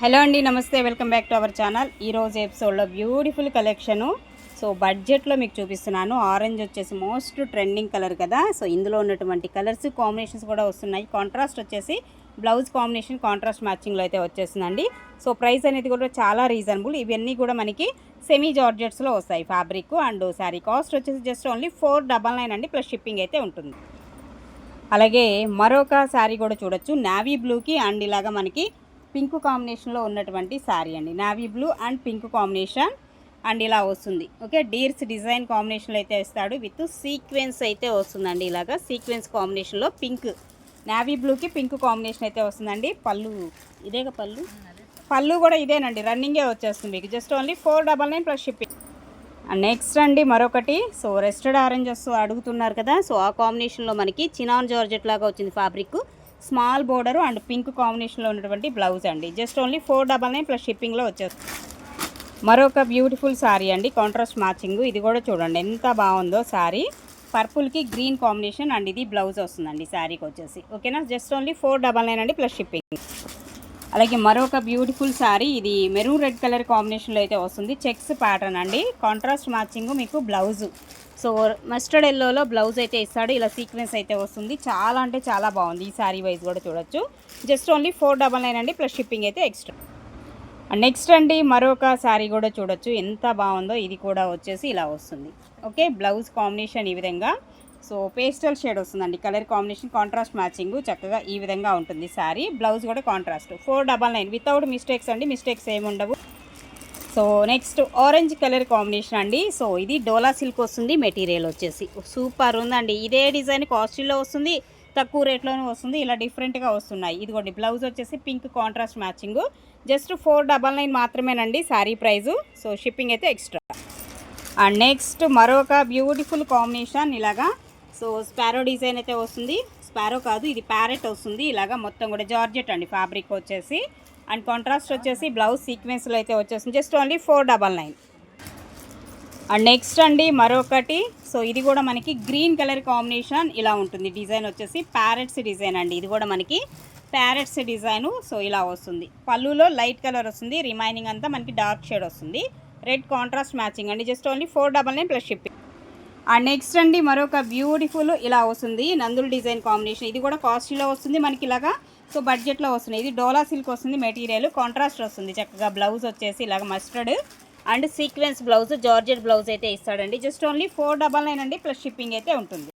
Hello అండి నమస్తే welcome back to our channel. ఈరోజు ఎపిసోడ్లో బ్యూటిఫుల్ కలెక్షను. సో బడ్జెట్లో మీకు చూపిస్తున్నాను. ఆరెంజ్ వచ్చేసి మోస్ట్ ట్రెండింగ్ కలర్ కదా. సో ఇందులో ఉన్నటువంటి కలర్స్ కాంబినేషన్స్ కూడా వస్తున్నాయి. కాంట్రాస్ట్ వచ్చేసి బ్లౌజ్ కాంబినేషన్ కాంట్రాస్ట్ మ్యాచింగ్లో అయితే వచ్చేసిందండి సో ప్రైస్ అనేది కూడా చాలా రీజనబుల్. ఇవన్నీ కూడా మనకి సెమీ జార్జెట్స్లో వస్తాయి. ఫ్యాబ్రిక్ అండ్ శారీ కాస్ట్ వచ్చేసి just only four double nine అండి. ప్లస్ షిప్పింగ్ అయితే ఉంటుంది. అలాగే మరొక శారీ కూడా చూడొచ్చు. నావీ బ్లూకి అండ్ ఇలాగా మనకి పింక్ కాంబినేషన్లో ఉన్నటువంటి శారీ అండి. Navy blue and pink combination and ఇలా వస్తుంది. ఓకే డీర్స్ డిజైన్ కాంబినేషన్లో అయితే ఇస్తాడు. విత్ సీక్వెన్స్ అయితే వస్తుందండి ఇలాగా. సీక్వెన్స్ కాంబినేషన్లో పింక్ నావీ బ్లూకి పింక్ కాంబినేషన్ అయితే వస్తుందండి. పళ్ళు. ఇదేగా పళ్ళు? పళ్ళు కూడా ఇదేనండి. రన్నింగే వచ్చేస్తుంది మీకు. Just only four double nine plus shipping next అండి మరొకటి. సో రెస్టెడ్ ఆరెంజెస్ అడుగుతున్నారు కదా. సో ఆ కాంబినేషన్లో మనకి చినాన్ జార్జెట్ లాగా వచ్చింది fabric small border and pink కాంబినేషన్లో ఉన్నటువంటి బ్లౌజ్ అండి. Just only four double nine plus షిప్పింగ్లో వచ్చేస్తుంది మరొక బ్యూటిఫుల్ శారీ అండి. Contrast matching. ఇది కూడా చూడండి ఎంత బాగుందో శారీ పర్పుల్కి గ్రీన్ కాంబినేషన్ అండ్ ఇది బ్లౌజ్ వస్తుందండి శారీకి వచ్చేసి. ఓకేనా? Just only four double nine అండి ప్లస్ షిప్పింగ్. అలాగే మరొక బ్యూటిఫుల్ శారీ ఇది మెరూన్ రెడ్ కలర్ కాంబినేషన్లో అయితే వస్తుంది. చెక్స్ ప్యాటర్న్ అండి. కాంట్రాస్ట్ మ్యాచింగ్ మీకు బ్లౌజు సో మస్టర్డ్ ఎల్లోలో బ్లౌజ్ అయితే ఇస్తాడు. ఇలా సీక్వెన్స్ అయితే వస్తుంది. చాలా అంటే చాలా బాగుంది. ఈ శారీ వైజ్ కూడా చూడొచ్చు. Just only four double nine అండి. ప్లస్ షిప్పింగ్ అయితే ఎక్స్ట్రా నెక్స్ట్ అండి మరొక శారీ కూడా చూడొచ్చు. ఎంత బాగుందో ఇది కూడా వచ్చేసి ఇలా వస్తుంది. ఓకే బ్లౌజ్ కాంబినేషన్ ఈ విధంగా. సో పేస్టల్ షేడ్ వస్తుందండి. కలర్ కాంబినేషన్ కాంట్రాస్ట్ మ్యాచింగ్ చక్కగా ఈ విధంగా ఉంటుంది శారీ. బ్లౌజ్ కూడా contrast four double nine without mistakes అండి. మిస్టేక్స్ ఏమి ఉండవు. So next orange colour combination అండి. సో ఇది డోలా సిల్క్ వస్తుంది. మెటీరియల్ వచ్చేసి. సూపర్ ఉందండి. ఇదే డిజైన్ కాస్ట్లీలో వస్తుంది. తక్కువ రేట్లోనే వస్తుంది. ఇలా డిఫరెంట్గా వస్తున్నాయి. ఇదిగోండి. బ్లౌజ్ వచ్చేసి pink contrast matching just four double nine మాత్రమేనండి శారీ ప్రైజు. సో షిప్పింగ్ అయితే ఎక్స్ట్రా అండ్ నెక్స్ట్ మరొక బ్యూటిఫుల్ కాంబినేషన్ ఇలాగా సో స్పారో డిజైన్ అయితే వస్తుంది. స్పారో కాదు ఇది ప్యారెట్ వస్తుంది. ఇలాగా మొత్తం కూడా జార్జెట్ అండి ఫ్యాబ్రిక్ వచ్చేసి. అండ్ కాంట్రాస్ట్ వచ్చేసి బ్లౌజ్ సీక్వెన్స్లో అయితే వచ్చేస్తుంది. Just only four double nine and next అండి మరొకటి. సో ఇది కూడా మనకి గ్రీన్ కలర్ కాంబినేషన్ ఇలా ఉంటుంది. డిజైన్ వచ్చేసి ప్యారెట్స్ డిజైన్ అండి. ఇది కూడా మనకి ప్యారెట్స్ డిజైను. సో ఇలా వస్తుంది. పళ్ళులో లైట్ కలర్ వస్తుంది. రిమైనింగ్ అంతా మనకి డార్క్ షేడ్ వస్తుంది. రెడ్ కాంట్రాస్ట్ మ్యాచింగ్ అండి. Just only four double nine plus shipping next అండి మరొక బ్యూటిఫుల్ ఇలా వస్తుంది. నందులు డిజైన్ కాంబినేషన్ ఇది కూడా కాస్ట్లీలో వస్తుంది మనకి ఇలాగా. సో బడ్జెట్లో వస్తుంది. ఇది డోలా సిల్క్ వస్తుంది మెటీరియల్ కాంట్రాస్ట్ వస్తుంది. చక్కగా బ్లౌజ్ వచ్చేసి ఇలాగ mustard and sequence blouse georgette blouse అయితే ఇస్తాడండి. Just only four double nine అండి. ప్లస్ షిప్పింగ్ అయితే ఉంటుంది.